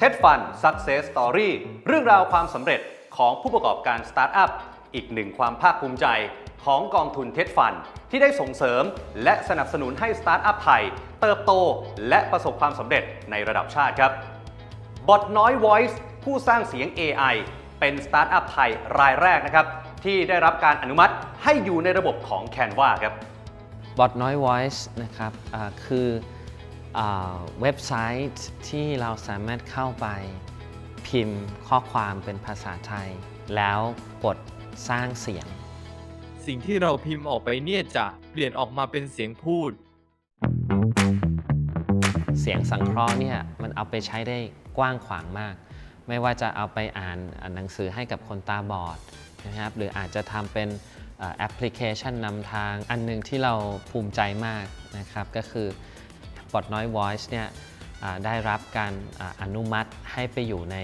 TED Fund Success Story เรื่องราวความสำเร็จของผู้ประกอบการสตาร์ทอัพ อีกหนึ่งความภาคภูมิใจของกองทุน TED Fund ที่ได้ส่งเสริมและสนับสนุนให้สตาร์ทอัพไทย เติบโตและประสบความสำเร็จในระดับชาติครับบอทน้อย Voice ผู้สร้างเสียง AI เป็นสตาร์ทอัพไทยรายแรกนะครับที่ได้รับการอนุมัติให้อยู่ในระบบของ Canva ครับบอทน้อย Voice นะครับคือ เว็บไซต์ที่เราสามารถเข้าไปพิมพ์ข้อความเป็นภาษาไทย แล้วกดสร้างเสียง สิ่งที่เราพิมพ์ออกไปเนี่ยจะเปลี่ยนออกมาเป็นเสียงพูด เสียงสังเคราะห์เนี่ยมันเอาไปใช้ได้กว้างขวางมาก ไม่ว่าจะเอาไปอ่านอ่านหนังสือให้กับคนตาบอดนะครับหรืออาจจะทำเป็นเอ่อแอปพลิเคชันนำทางอันหนึงที่เราภูมิใจมากนะครับก็คือ บอทน้อย Voice เนี่ยได้รับการอนุมัติให้ไปอยู่ใน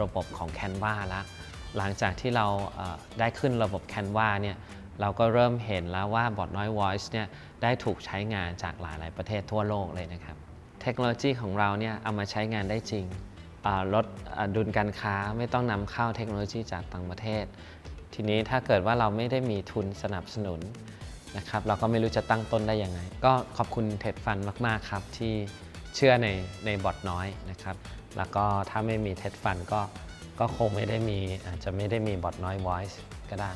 ระบบของ Canva แล้ว หลังจากที่เราได้ขึ้นระบบ Canva เนี่ยเราก็เริ่มเห็นแล้วว่าบอทน้อย Voice เนี่ยได้ถูกใช้งานจากหลาย ๆ ประเทศทั่วโลกเลยนะครับ เทคโนโลยีของเราเนี่ยเอามาใช้งานได้จริงลดดุลการค้าไม่ต้องนำเข้าเทคโนโลยีจากต่างประเทศ ทีนี้ถ้าเกิดว่าเราไม่ได้มีทุนสนับสนุน นะครับเราก็ไม่รู้จะตั้งต้นได้ยังไง ก็ขอบคุณเท็ดฟันมาก ๆ ครับ ที่เชื่อในในบอทน้อยนะครับ แล้วก็ถ้าไม่มีเท็ดฟันก็ก็คงไม่ได้มีอาจจะไม่ได้มีบอทน้อย Voice ก็ได้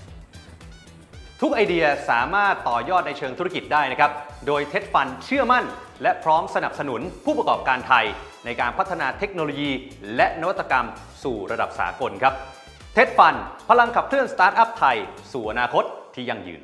ทุกไอเดียสามารถต่อยอดในเชิงธุรกิจได้นะครับ โดยเท็ดฟันเชื่อมั่น และพร้อมสนับสนุนผู้ประกอบการไทย ในการพัฒนาเทคโนโลยี และนวัตกรรมสู่ระดับสากลครับเท็ดฟันพลังขับเคลื่อนสตาร์ทอัพไทย สู่อนาคตที่ยั่งยืน